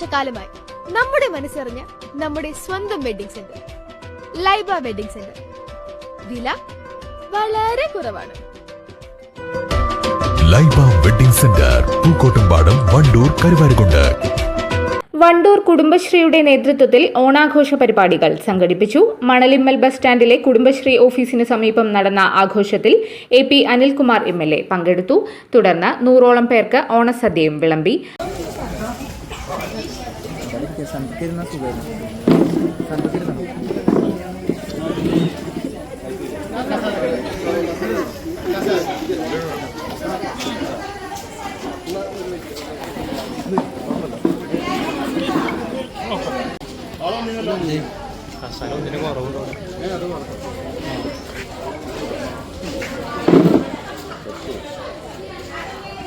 വർഷക്കാലമായി നമ്മുടെ മനസ്സറിഞ്ഞ നമ്മുടെ സ്വന്തം wedding centre Laiba wedding centre. വില വളരെ കുറവാണ്. Laiba wedding centre Pookkottumpadam Wandoor Karuvarakundu. Wandoor കുടുംബശ്രീയുടെ നേതൃത്വത്തിൽ ഓണാഘോഷ പരിപാടികൾ സംഘടിപ്പിച്ചു. മണലിമ്മൽ ബസ് സ്റ്റാൻഡിലെ കുടുംബശ്രീ ഓഫീസിന് സമീപം നടന്ന ആഘോഷത്തിൽ A P Anilkumar M L A പങ്കെടുത്തു. തുടർന്ന് നൂറോളം പേർക്ക് ഓണസദ്യയും വിളമ്പി. Santo Kirna Subero. Santo Kirna.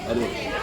Aduh.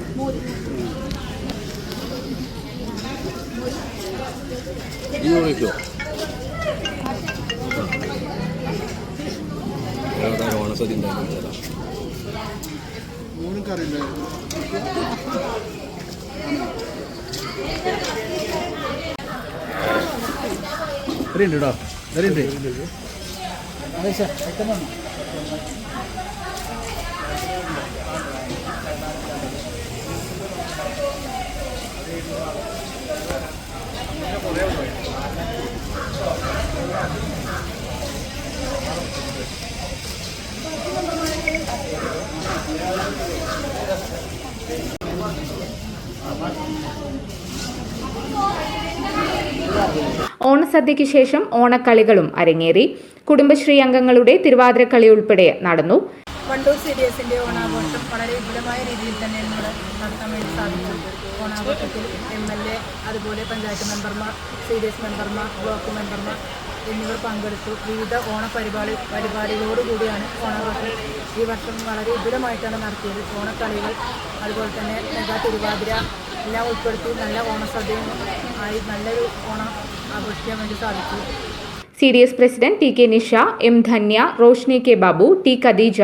സുഖമായിരുന്നു സംതൃപ്തിരുന്ന ഓണസദ്യ ഉണ്ടായിരുന്നു ഇവരുണ്ട് കേട്ടോ ഇവരുണ്ട് ഓണസദ്യയ്ക്ക് ശേഷം ഓണക്കളികളും അരങ്ങേറി. കുടുംബശ്രീ അംഗങ്ങളുടെ തിരുവാതിരക്കളി ഉൾപ്പെടെ നടന്നു. വണ്ടൂർ സി ഡി എസിന്റെ ഓണാഘോഷം വളരെ വിപുലമായ രീതിയിൽ തന്നെ നമ്മൾ നടത്താൻ വേണ്ടി സാധിച്ചു. ഓണാഘോഷത്തിൽ എം എൽ എ അതുപോലെ പഞ്ചായത്ത് മെമ്പർമാർ സി ഡി എസ് മെമ്പർമാർ ബ്ലോക്ക് മെമ്പർമാർ എന്നിവർ പങ്കെടുത്തു. വിവിധ ഓണപരിപാടി പരിപാടികളോടുകൂടിയാണ് ഓണാഘോഷം ഈ വർഷം വളരെ വിപുലമായിട്ടാണ് നടത്തിയത്. ഓണക്കളികൾ അതുപോലെ തന്നെ മെഗാ തിരുവാതിര എല്ലാം ഉൾപ്പെടുത്തി നല്ല ഓണസദ്യയും ആയി നല്ലൊരു ഓണം ആഘോഷിക്കാൻ വേണ്ടി സാധിച്ചു. C D S president T K Nisha M Dhanya Roshni K Babu T Khadeeja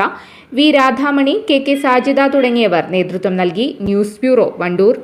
V Radhamani K K Sajida തുടങ്ങിയവർ നേതൃത്വം നൽകി ന്യൂസ് ബ്യൂറോ വണ്ടൂർ.